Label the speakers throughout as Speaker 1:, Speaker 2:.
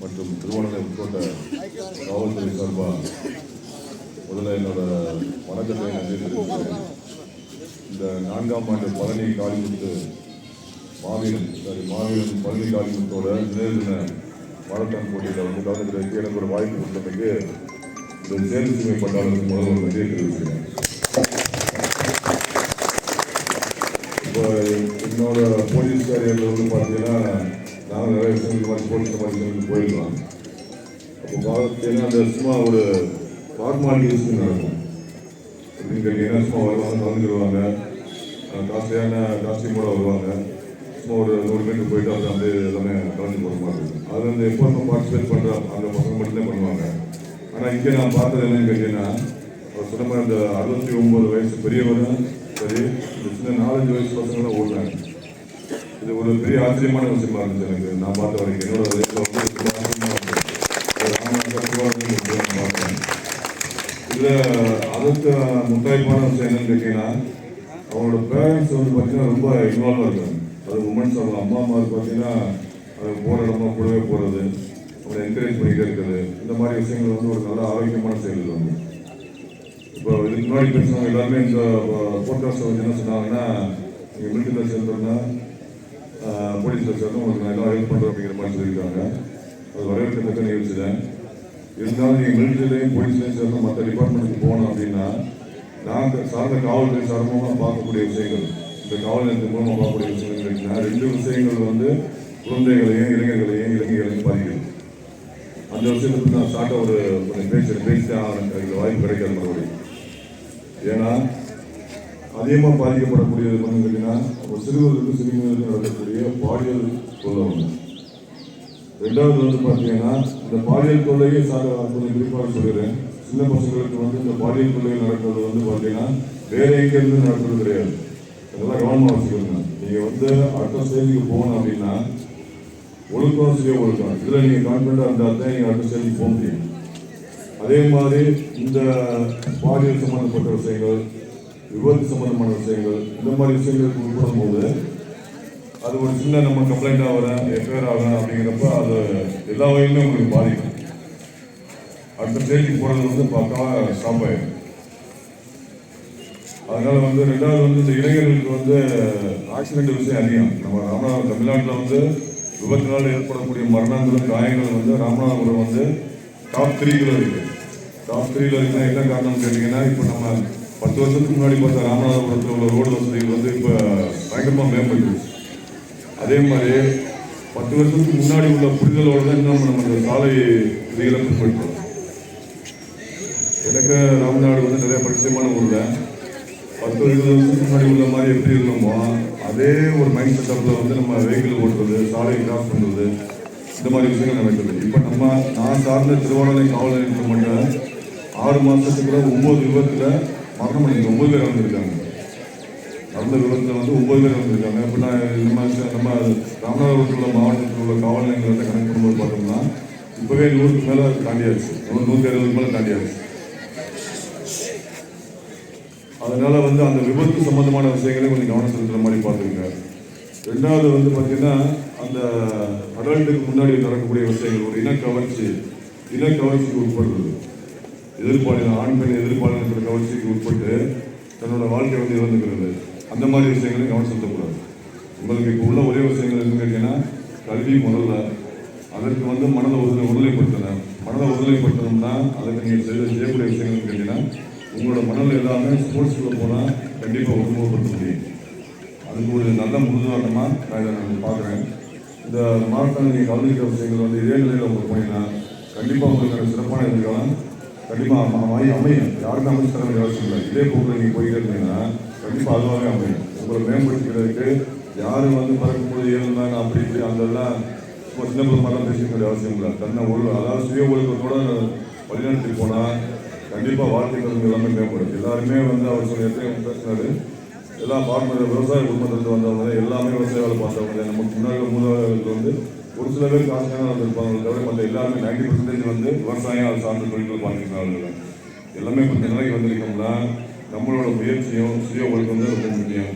Speaker 1: மற்றும் திருவண்ணாமலை உட்கொண்ட காவல்துறை சார்பாக முதல்ல என்னோட வணக்கத்தை நன்றி இந்த நான்காம் ஆண்டு பழனி காளிமுத்து மாவீரன் சாரி மாவீரன் பழனி காளிமுத்தோட நினைவு தின மாரத்தான் போட்டியில் வந்து கலந்துக்கிறதுக்கு எனக்கு ஒரு வாய்ப்பு கொடுத்ததுக்கு இந்த தேர்வு சுமை பட்டாளருக்கு முதல்ல ஒரு நன்றியை தெரிவிக்கிறேன். இப்போ என்னோட போலீஸ் கேரியரில் வந்து பார்த்தீங்கன்னா நாங்கள் நிறைய விஷயங்கள் மாதிரி போலீஸ் மாதிரி போயிடலாம். அப்போ பார்த்தீங்கன்னா அந்த சும்மா ஒரு ஃபார்மாலிட்டிஸ் நடக்கும். அப்படின்னு கேட்டீங்கன்னா சும்மா வருவாங்க கலந்துக்கிடுவாங்க. காஸ்ட்லியான காஸ்டியூமோட வருவாங்க. சும்மா ஒரு நூறு மீட்டர் போயிட்டு அப்புறம் அப்படியே எல்லாமே கலந்து போகிற மாதிரி இருக்கும். அது வந்து எப்போ நம்ம பார்ட்டிசிபேட் பண்ணுற அந்த பசங்க மட்டும்தான் பண்ணுவாங்க. ஆனால் இங்கே நான் பார்த்தது என்னன்னு கேட்டீங்கன்னா அவர் சொன்ன மாதிரி அந்த அறுபத்தி ஒம்பது வயசு பெரியவரும் சரி இந்த சின்ன நாலஞ்சு வயசு பசங்களும் ஓடுறாங்க. இது ஒரு பெரிய ஆச்சரியமான விஷயமா இருந்துச்சு எனக்கு. நான் பார்த்த வரைக்கும். என்னோட பார்த்தேன். இதில் அடுத்த முத்தாய்ப்பான விஷயம் என்னன்னு கேட்டீங்கன்னா அவங்களோட பேரண்ட்ஸ் வந்து பார்த்தீங்கன்னா ரொம்ப இன்வால்வாக இருக்காங்க. அது உமன்ஸ் அவங்க அம்மா அம்மா பார்த்தீங்கன்னா அது போகிற இடமா கூடவே போகிறது அவங்களை என்கரேஜ் பண்ணிக்கிட்டே இருக்கிறது. இந்த மாதிரி விஷயங்கள் வந்து ஒரு நல்ல ஆரோக்கியமான செயல் வந்து. இப்போ இதுக்கு முன்னாடி பேசுனவங்க எல்லாருமே இந்த போட்காஸ்ட் வந்து என்ன சொன்னாங்கன்னா நீங்கள் மிலிட்டரியில் சேர்ந்தோம்னா போலீஸ் வச்சாலும் உங்களுக்கு நல்லா ஹெல்ப் பண்ணுறோம் அப்படிங்கிற மாதிரி சொல்லியிருக்காங்க. அது வரவேற்கத்தக்க நிகழ்ச்சி தான் இருந்தாலும் நீங்கள் மிலிட்டரிலையும் போலீஸ்லையும் சேர்ந்து மற்ற டிபார்ட்மெண்ட்டுக்கு போனோம் அப்படின்னா நாங்கள் சார்ந்த காவல்துறை சார்பாக பார்க்கக்கூடிய விஷயங்கள் இந்த காவல் நிலையத்தின் மூலமாக பார்க்கக்கூடிய விஷயங்கள் இருக்குன்னா ரெண்டு விஷயங்கள் வந்து குழந்தைகளையும் இளைஞர்களையும் இளைஞர்களையும் பாதிக்கிறது அந்த விஷயத்துக்கு நான் ஸ்டார்ட்டாக ஒரு கொஞ்சம் பேச்சு பேசிட்டேன் எனக்கு வாய்ப்பு கிடைக்காது மறுபடியும். ஏன்னா அதிகமாக பாதிக்கப்படக்கூடிய வந்து கேட்டீங்கன்னா ஒரு சிறுவர்களுக்கு சிறுமிகளுக்கு நடக்கக்கூடிய பாலியல் தொல்லை ஒன்று. ரெண்டாவது வந்து பார்த்தீங்கன்னா இந்த பாலியல் கொள்ளையை சார் கொஞ்சம் குறிப்பாக சொல்லிடுறேன் சின்ன பசங்களுக்கு வந்து இந்த பாலியல் தொல்லை நடக்கிறது வந்து பார்த்தீங்கன்னா வேற எங்கேருந்து நடக்கிறது கிடையாது. அதெல்லாம் கவனமாக வச்சுக்கோங்க. நீங்கள் வந்து அடுத்த ஸ்டேஜுக்கு போகணும் அப்படின்னா ஒழுக்கம் சுய ஒழுக்கம். இதில் நீங்கள் கான்ஃபிடண்டாக இருந்தால் தான் நீங்கள் அடுத்த ஸ்டேஜுக்கு போக முடியும். அதே மாதிரி இந்த பாலியல் சம்பந்தப்பட்ட விஷயங்கள் விபத்து சம்பந்தமான விஷயங்கள் இந்த மாதிரி விஷயங்களுக்கு உட்படும் போது அது ஒரு சின்ன நம்ம கம்ப்ளைண்ட் ஆகிறேன் எஃப்ஐஆர் ஆகிறேன் அப்படிங்கிறப்ப அது எல்லா வகையிலுமே உங்களுக்கு பாதிக்கும். அடுத்த ஸ்டேஜுக்கு போகிறது வந்து பக்கமாக ஸ்டாப் ஆகிடும் அதனால் வந்து ரெண்டாவது வந்து இந்த இளைஞர்களுக்கு வந்து ஆக்சிடென்ட் விஷயம் அதிகம். நம்ம ராமநாதபுரம் தமிழ்நாட்டில் வந்து விபத்தினால் ஏற்படக்கூடிய மரணங்களும் காயங்களும் வந்து ராமநாதபுரம் வந்து டாப் த்ரீல இருக்குது டாப் த்ரீல இருக்குன்னா என்ன காரணம்னு கேட்டிங்கன்னா இப்போ நம்ம பத்து வருஷத்துக்கு முன்னாடி பார்த்த ராமநாதபுரத்தில் உள்ள ரோடு வசதிகள் வந்து இப்போ பயங்கரமாக மேம்பட்டுருச்சு அதே மாதிரி பத்து வருஷத்துக்கு முன்னாடி உள்ள புரிதலோடு தான் இன்னும் நம்ம இந்த சாலை விதிகளை பின்பற்றோம். எனக்கு ராமநாடு வந்து நிறைய பரிச்சயமான ஊரில். பத்து இருபது வருஷத்துக்கு முன்னாடி உள்ள மாதிரி எப்படி இருந்தோமோ அதே ஒரு மைண்ட் செட்டப்பில் வந்து நம்ம வெஹிக்கிள் ஓட்டுறது சாலையை கிராஸ் பண்ணுறது இந்த மாதிரி விஷயங்கள் நடக்குது. இப்போ நம்ம நான் சார்ந்த திருவாரூரை காவல் நிலையத்தில் மட்டும் ஆறு மாதத்துக்குள்ள ஒம்பது விபத்தில் மரணம் அடைஞ்சு ஒம்பது பேர் வந்திருக்காங்க நடந்த விபத்தில் வந்து ஒன்பது பேர் இறந்துருக்காங்க. இப்போ நம்ம நம்ம ராமநாதபுரத்தில் உள்ள மாவட்டத்தில் உள்ள காவல் நிலையங்களை கணக்கு பண்ணும்போது பார்த்தோம்னா இப்போவே நூறுக்கு மேலே தாண்டியாச்சு. நூறு நூற்றி அறுபதுக்கு மேலே தாண்டியாச்சு. அதனால் வந்து அந்த விபத்து சம்மந்தமான விஷயங்களை கொஞ்சம் கவனம் செலுத்துகிற மாதிரி பார்த்துக்கங்க ரெண்டாவது வந்து பார்த்தீங்கன்னா அந்த அடல்ட்டுக்கு முன்னாடி நடக்கக்கூடிய விஷயங்கள் ஒரு இன கவர்ச்சி இன கவர்ச்சிக்கு உட்படுறது. எதிர்பாலின ஆண் பெண் எதிர்பாலினத்தின கவர்ச்சிக்கு உட்பட்டு தன்னோட வாழ்க்கை வந்து இழந்துக்கிறது. அந்த மாதிரி விஷயங்களையும் கவனம் செலுத்தக்கூடாது. உங்களுக்கு இப்போ உள்ள ஒரே விஷயங்கள் என்னன்னு கேட்டீங்கன்னா கல்வி முதல்ல. அதற்கு வந்து மனதை உறுதி உறுதிப்படுத்தணும் மனதை உறுதிப்படுத்தணும்னா அதுக்கு நீங்கள் செய்ய செய்யக்கூடிய விஷயங்கள்னு கேட்டீங்கன்னா உங்களோட மனதில் எல்லாமே ஸ்போர்ட்ஸ்குள்ளே போனால் கண்டிப்பாக ஒருமுகப்படுத்த முடியும் அதுக்கு ஒரு நல்ல முன்னுதாரணமாக நான் இதை நான் பார்க்குறேன். இந்த மாவட்டம் நீங்கள் கவனிக்கிற விஷயங்கள் வந்து இதே நிலையில் உங்களுக்கு போனீங்கன்னா கண்டிப்பாக உங்களுக்கு சிறப்பான எதிர்காலம். கண்டிப்பாக அமை அமையும். யாருக்கும் அமைச்சு தர வேண்டிய அவசியம் இல்லை. இதே போக்கில் நீங்கள் போயிட்டே இருந்தீங்கன்னா கண்டிப்பாக அதுவாகவே அமையும். உங்களை மேம்படுத்திக்கிறதுக்கு யாரும் வந்து பறக்கும்போது இருந்தாங்க அப்படி இப்படி அதெல்லாம் சும்மா சின்ன பிள்ளை மாதிரிலாம் பேசிக்க வேண்டிய அவசியம் இல்லை. தன்னை ஒரு அதாவது சுய ஒழுக்கத்தோட வழிநடத்தி போனால் கண்டிப்பாக வாழ்க்கை தரம் எல்லாமே மேம்படும். எல்லாருமே வந்து அவர் சொன்ன எத்தனை பேசினாரு. எல்லாம் பார்மர் விவசாய குடும்பத்திலிருந்து வந்தவங்க எல்லாமே விவசாய வேலை பார்த்தவங்க நமக்கு முன்னாடி மூதாதையர்கள் வந்து ஒரு சில பேர் காசுக்கான வந்திருப்பாங்க தவிர மற்ற எல்லாருமே நைன்டி பர்சன்டேஜ் வந்து விவசாயம் அது சார்ந்த தொழில்கள் பார்த்துக்கிறாங்க எல்லாமே இப்போ நிலைக்கு வந்திருக்கோம்னா நம்மளோட முயற்சியும் சுய ஒழுக்கம் தான் ரொம்ப முக்கியம்.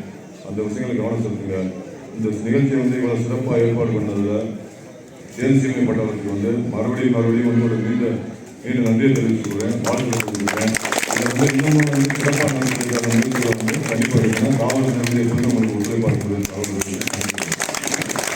Speaker 1: அந்த விஷயங்களை கவனம் செலுத்துங்க. இந்த நிகழ்ச்சியை வந்து இவ்வளோ சிறப்பாக ஏற்பாடு பண்ணதில் தேர்ந்தெடுக்கப்பட்டவருக்கு வந்து மறுபடியும் மறுபடியும் வந்து ஒரு மீண்ட மீண்டும் நன்றியை தெரிவிச்சுக்கிறேன் வாழ்த்து தெரிவிச்சுக்கிறேன் இதை வந்து சிறப்பாக நடந்திருக்கிற வந்து கண்டிப்பாக இருக்கணும். காவல்துறை வந்து எப்படி